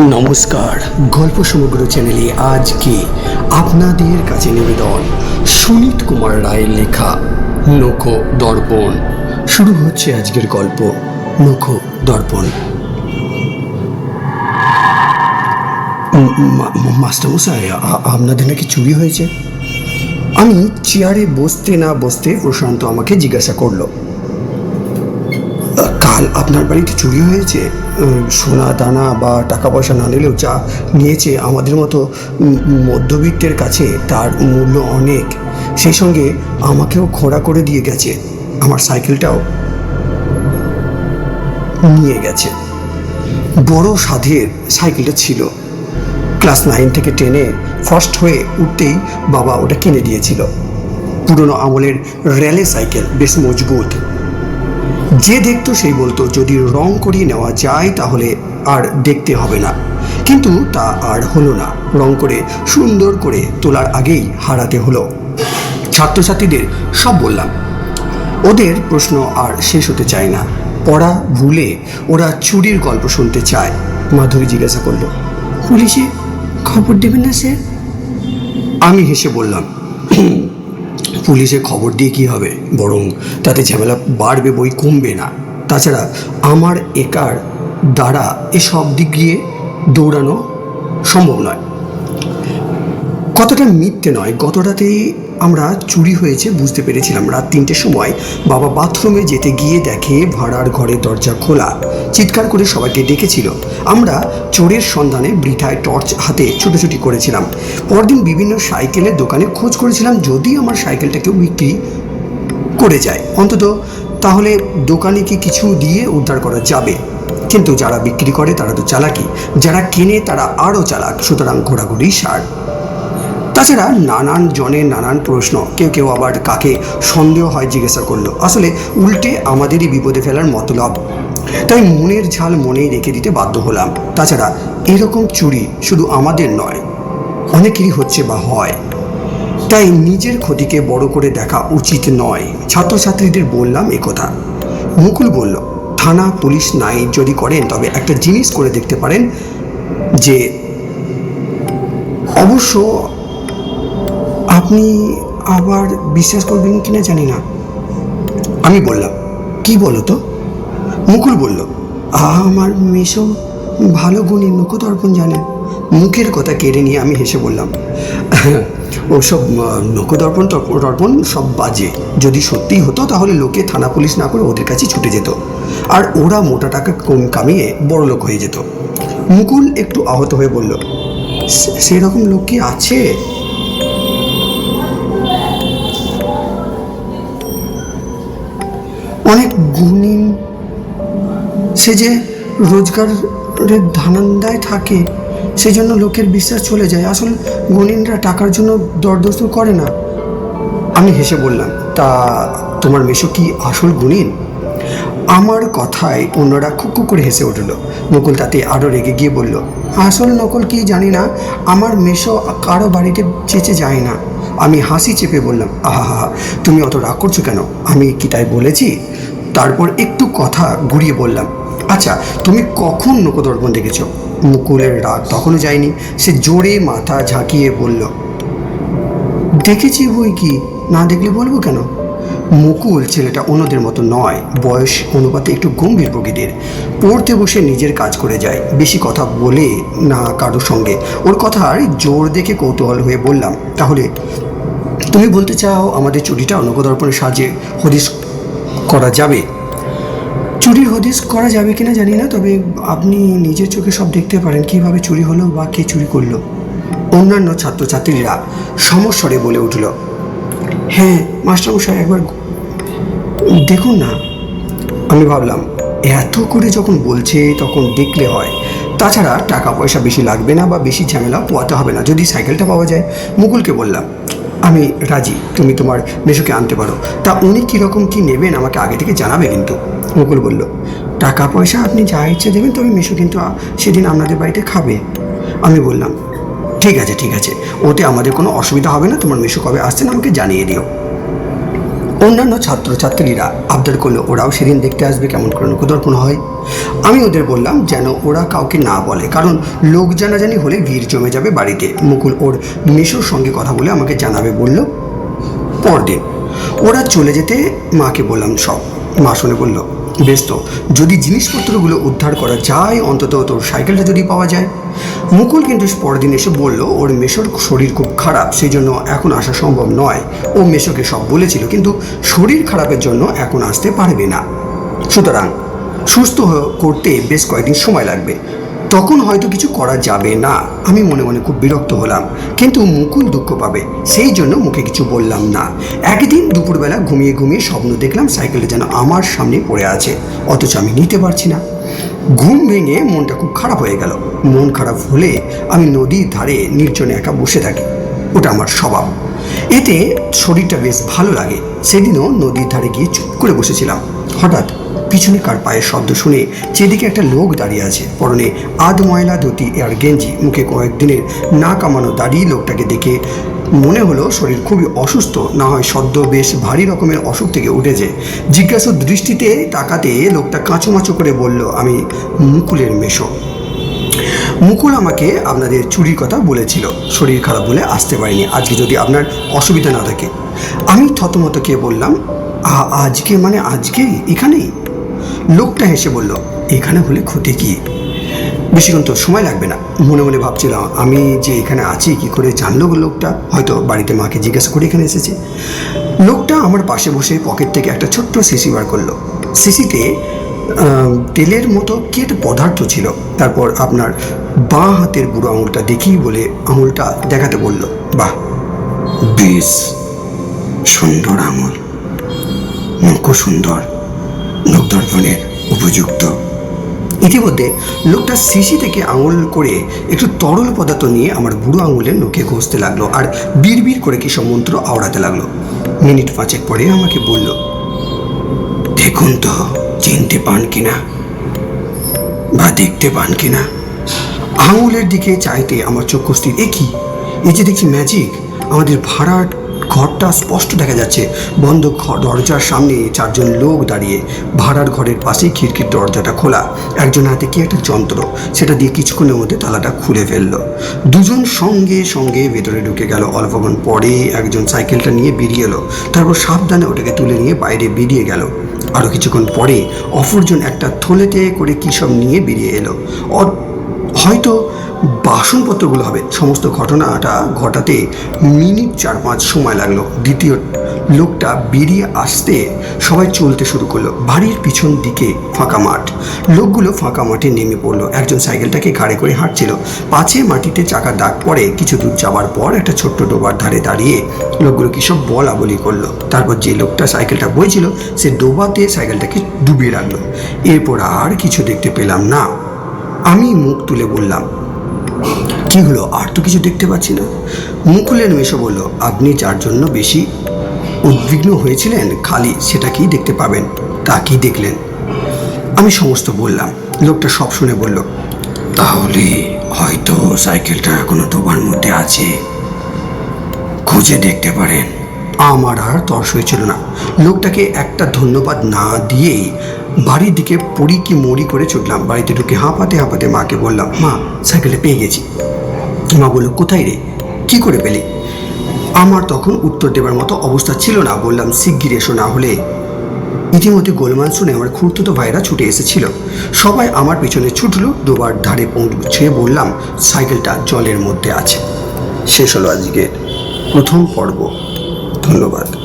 নমস্কার। গল্প সমগ্র চ্যানেলে আজকে আপনাদের কাছে নিবেদন সুনীত কুমার রায়ের লেখা নখো দর্পণ। শুরু হচ্ছে আজকের গল্প নখো দর্পণ। মাস্টারমশাই আপনাদের নাকি চুরি হয়েছে? আমি চেয়ারে বসতে না বসতে প্রশান্ত আমাকে জিজ্ঞাসা করল। কাল আপনার বাড়িতে চুরি হয়েছে? সোনা, দানা বা টাকা পয়সা না নিলেও যা নিয়েছে আমাদের মতো মধ্যবিত্তের কাছে তার মূল্য অনেক। সেই সঙ্গে আমাকেও খোঁড়া করে দিয়ে গেছে। আমার সাইকেলটাও নিয়ে গেছে। বড় সাধের সাইকেলটা ছিল। ক্লাস নাইন থেকে টেনে ফার্স্ট হয়ে উঠতেই বাবা ওটা কিনে দিয়েছিল। পুরনো আমলের র্যালে সাইকেল, বেশ মজবুত। যে দেখতো সেই বলতো, যদি রং করিয়ে নেওয়া যায় তাহলে আর দেখতে হবে না। কিন্তু তা আর হলো না। রং করে সুন্দর করে তোলার আগেই হারাতে হলো। ছাত্রছাত্রীদের সব বললাম, ওদের প্রশ্ন আর শেষ হতে চায় না। পড়া ভুলে ওরা চুরির গল্প শুনতে চায়। মাধুরী জিজ্ঞাসা করল, পুলিশে খবর দেবেন না, স্যার? আমি হেসে বললাম পুলিশে খবর দিয়ে কী হবে? বরং তাতে ঝামেলা বাড়বে বই কমবে না। তাছাড়া আমার একার দ্বারা এসব দিক দিয়ে দৌড়ানো সম্ভব নয়। কতটা মিথ্যে নয় গত রাতেই আমরা চুরি হয়েছে বুঝতে পেরেছিলাম রাত তিনটের সময়। বাবা বাথরুমে যেতে গিয়ে দেখে ভাড়ার ঘরের দরজা খোলা। চিৎকার করে সবাইকে ডেকেছিল। আমরা চোরের সন্ধানে বৃথায় টর্চ হাতে ছুটোছুটি করেছিলাম। পরদিন বিভিন্ন সাইকেলের দোকানে খোঁজ করেছিলাম যদি আমার সাইকেলটা কেউ বিক্রি করে যায়। অন্তত তাহলে দোকানিকে কিছু দিয়ে উদ্ধার করা যাবে? কিন্তু যারা বিক্রি করে তারা তো চালাকি। যারা কেনে তারা আরও চালাক। সুতরাং ঘোরাঘুরি সার। তাছাড়া নানান জনের নানান প্রশ্ন। কেউ কেউ আবার কাকে সন্দেহ হয় জিজ্ঞাসা করল। আসলে উল্টে আমাদেরই বিপদে ফেলার মতলব। তাই মনের ঝাল মনেই রেখে দিতে বাধ্য হলাম। তাছাড়া এরকম চুরি শুধু আমাদের নয়, অনেকেরই হচ্ছে বা হয়। তাই নিজের ক্ষতিকে বড় করে দেখা উচিত নয়। ছাত্রছাত্রীদের বললাম একথা মুকুল বলল, থানা পুলিশ নাই যদি করেন, তবে একটা জিনিস করে দেখতে পারেন যে, অবশ্য আপনি আবার বিশ্বাস করবেন কিনা জানি না। আমি বললাম, কি বলো তো? মুকুল বলল, আমার মেশো ভালো গুণী নখদর্পণ জানেন মুখের কথা কেড়ে নিয়ে আমি হেসে বললাম ওসব নখদর্পণ দর্পণ সব বাজে। যদি সত্যিই হতো তাহলে লোকে থানা পুলিশ না করে ওদের কাছে ছুটে যেত। আর ওরা মোটা টাকা কম কামিয়ে বড় লোক হয়ে যেত। মুকুল একটু আহত হয়ে বলল সেরকম লোক কি আছে? অনেক গুণিন। সে যে রোজগারের ধানান্দায় থাকে, সেজন্য লোকের বিশ্বাস চলে যায়। আসল গুণিনরা টাকার জন্য দরদস্ত করে না। আমি হেসে বললাম, তা তোমার মেশো কি আসল গুণিন? আমার কথায় অন্যরা খুকু করে হেসে উঠল। মুকুল তাতে আরও রেগে গিয়ে বলল, আসল নকল কি জানি না, আমার মেশো কারও বাড়িতে চেঁচে যায় না। আমি হাসি চেপে বললাম, আহা হা তুমি অত রাগ করছ কেন? আমি কি তাই বলেছি? তারপর একটু কথা ঘুরিয়ে বললাম আচ্ছা তুমি কখন নকদর্পণ দেখেছ? মুকুলের রাগ তখনও যায়নি, সে জোরে মাথা ঝাঁকিয়ে বলল, দেখেছি বই কি, না দেখলে বলব কেন? মুকুল ছেলেটা অন্যদের মতো নয়, বয়স অনুপাতে একটু গম্ভীর প্রকৃতির। পড়তে বসে নিজের কাজ করে যায়, বেশি কথা বলে না কারোর সঙ্গে। ওর কথার জোর দেখে কৌতূহল হয়ে বললাম, তাহলে তুমি বলতে চাও আমাদের চুরিটা নগদর্পণের সাহায্যে হদিস করা যাবে। চুরির হদিস করা যাবে কিনা জানি না, তবে আপনি নিজের চোখে সব দেখতে পারেন কীভাবে চুরি হলো বা কে চুরি করল। অন্যান্য ছাত্রছাত্রীরা সমস্বরে বলে উঠল হ্যাঁ মাস্টারমশাই, একবার দেখুন না। আমি ভাবলাম, এত করে যখন বলছে, তখন দেখলে হয়। তাছাড়া টাকা পয়সা বেশি লাগবে না বা বেশি ঝামেলা পোয়াতে হবে না। যদি সাইকেলটা পাওয়া যায়, মুকুলকে বললাম আমি রাজি, তুমি তোমার মেশোকে আনতে পারো। তা উনি কীরকম কী নেবেন আমাকে আগে থেকে জানাবে কিন্তু। মুকুল বলল টাকা পয়সা আপনি যা ইচ্ছে দেবেন, তবে মেশো কিন্তু সেদিন আপনাদের বাড়িতে খাবে। আমি বললাম, ঠিক আছে ঠিক আছে, ওতে আমাদের কোনো অসুবিধা হবে না, তোমার মেশো কবে আসছেন আমাকে জানিয়ে দিও। অন্যান্য ছাত্রছাত্রীরা আবদার করল ওরাও সেদিন দেখতে আসবে কেমন করে নকুদর্পণ হয়। আমি ওদের বললাম যেন ওরা কাউকে না বলে, কারণ লোক জানাজানি হলে ভিড় জমে যাবে বাড়িতে। মুকুল ওর মেশোর সঙ্গে কথা বলে আমাকে জানাবে, বলল, পরদিন। ওরা চলে যেতে মাকে বললাম, সব। মা শুনে বলল বেশ তো যদি জিনিসপত্রগুলো উদ্ধার করা যায়, অন্তত তোর সাইকেলটা যদি পাওয়া যায়। মুকুল কিন্তু পরদিন এসে বলল, ওর মেশোর শরীর খুব খারাপ সেই জন্য এখন আসা সম্ভব নয়। ও মেশোকে সব বলেছিল, কিন্তু শরীর খারাপের জন্য এখন আসতে পারবে না। সুতরাং সুস্থ করতে বেশ কয়েকদিন সময় লাগবে। তখন হয়তো কিছু করা যাবে না। আমি মনে মনে খুব বিরক্ত হলাম, কিন্তু মুকুল দুঃখ পাবে, সেই জন্য মুখে কিছু বললাম না। একদিন দুপুরবেলা ঘুমিয়ে ঘুমিয়ে স্বপ্ন দেখলাম সাইকেলটা যেন আমার সামনে পড়ে আছে, অথচ আমি নিতে পারছি না। ঘুম ভেঙে মনটা খুব খারাপ হয়ে গেল। মন খারাপ হলে আমি নদীর ধারে নির্জনে একা বসে থাকি, ওটা আমার স্বভাব। এতে শরীরটা বেশ ভালো লাগে। সেদিনও নদীর ধারে গিয়ে চুপ করে বসেছিলাম। হঠাৎ পিছনে কার পায়ের শব্দ শুনে যেদিকে একটা লোক দাঁড়িয়ে আছে, পরনে আধ ময়লা ধুতি আর গেঞ্জি, মুখে কয়েকদিনের না কামানো দাঁড়িয়ে লোকটাকে দেখে মনে হলো শরীর খুবই অসুস্থ, না হয় সদ্য বেশ ভারী রকমের অসুখ থেকে উঠেছে। জিজ্ঞাসু দৃষ্টিতে তাকাতে লোকটা কাঁচুমাচু করে বলল, আমি মুকুলের মেশো। মুকুল আমাকে আপনাদের চুরির কথা বলেছিল। শরীর খারাপ বলে আসতে পারিনি। আজকে যদি আপনার অসুবিধা না থাকে, আমি থতমত কে বললাম, "আ- আজকে মানে আজকে? এখানেই? লোকটা হেসে বলল, এখানে হলে ক্ষতি কি? বেশিক্ষণ তো সময় লাগবে না। মনে মনে ভাবছিলাম, আমি যে এখানে আছি, কি করে জানলো লোকটা? হয়তো বাড়িতে মাকে জিজ্ঞাসা করে এখানে এসেছে। লোকটা আমার পাশে বসে পকেট থেকে একটা ছোট্ট সিসি বার করল। সিসিতে তেলের মতো কি একটা পদার্থ ছিল। তারপর আপনার বাঁ হাতের বুড়ো আঙুলটা দেখি বলে আঙুলটা দেখাতে বলল, বাহ, বেশ সুন্দর আঙুল। মুখও সুন্দর নবদর্পণের উপযুক্ত। ইতিমধ্যে লোকটা শিশি থেকে আঙুল করে একটু তরল পদার্থ নিয়ে আমার বুড়ো আঙুলের নখে ঘষতে লাগল আর বিড়বিড় করে কি মন্ত্র আওড়াতে লাগল। মিনিট পাঁচেক পরে আমাকে বলল, দেখুন তো, চিনতে পান কিনা বা দেখতে পান কিনা? আঙুলের দিকে চাইতে আমার চক্ষু স্থির। এ কি? এই যে দেখছি ম্যাজিক আমাদের ভাড়ার ঘরটা স্পষ্ট দেখা যাচ্ছে। বন্ধ দরজার সামনে চারজন লোক দাঁড়িয়ে ভাড়ার ঘরের পাশেই খিড়কির দরজাটা খোলা। একজন হাতে কি একটা যন্ত্র? সেটা দিয়ে কিছুক্ষণের মধ্যে তালাটা খুলে ফেলল। দুজন সঙ্গে সঙ্গে ভেতরে ঢুকে গেল। অল্পক্ষণ পরে একজন সাইকেলটা নিয়ে বেরিয়ে এলো। তারপর সাবধানে ওটাকে তুলে নিয়ে বাইরে বেরিয়ে গেল। আরও কিছুক্ষণ পরে অপরজন একটা থলেতে করে কী সব নিয়ে বেরিয়ে এলো। হয়তো বাসনপত্রগুলো হবে। সমস্ত ঘটনাটা ঘটাতে মিনিট চার পাঁচ সময় লাগল। দ্বিতীয় লোকটা বেরিয়ে আসতে সবাই চলতে শুরু করল। বাড়ির পিছন দিকে ফাঁকা মাঠ। লোকগুলো ফাঁকা মাঠে নেমে পড়ল। একজন সাইকেলটাকে ঘাড়ে করে হাঁটছিল। পাছে মাটিতে চাকা দাগ পড়ে কিছু দূর যাওয়ার পর একটা ছোট্ট ডোবার ধারে দাঁড়িয়ে লোকগুলো কী সব বলা বলি করল। তারপর যে লোকটা সাইকেলটা বইছিল, সে ডোবাতে সাইকেলটাকে ডুবিয়ে রাখল। এরপর আর কিছু দেখতে পেলাম না। আমি মুখ তুলে বললাম, কি হলো? আর তো কিছু দেখতে পাচ্ছি না। মুকুলের মেশো বলল, আপনি যার জন্য বেশি উদ্বিগ্ন হয়েছিলেন, খালি সেটা কি দেখতে পাবেন তা কি দেখলেন। আমি সমস্ত বললাম। লোকটা সব শুনে বলল, তাহলে হয়তো সাইকেলটা কোনো ডোবার মধ্যে আছে। খুঁজে দেখতে পারেন। আমার আর তর্স হয়েছিল না। লোকটাকে একটা ধন্যবাদ না দিয়েই বাড়ির দিকে পড়ি কি মরি করে ছুটলাম বাড়িতে ঢুকে হাঁপাতে হাঁপাতে মাকে বললাম, মা, সাইকেলটা পেয়ে গেছি। মা বলল, কোথায় রে? কি করে পেলি? আমার তখন উত্তর দেবার মতো অবস্থা ছিল না। বললাম, শিগগির এসো না হলে। ইতিমধ্যে গোলমাল শুনে আমার খুঁড়তুতো ভাইরা ছুটে এসেছিল। সবাই আমার পিছনে ছুটলো, দুবার ধারে পৌঁছে বললাম, সাইকেলটা জলের মধ্যে আছে। শেষ হলো আজকের প্রথম পর্ব। ধন্যবাদ।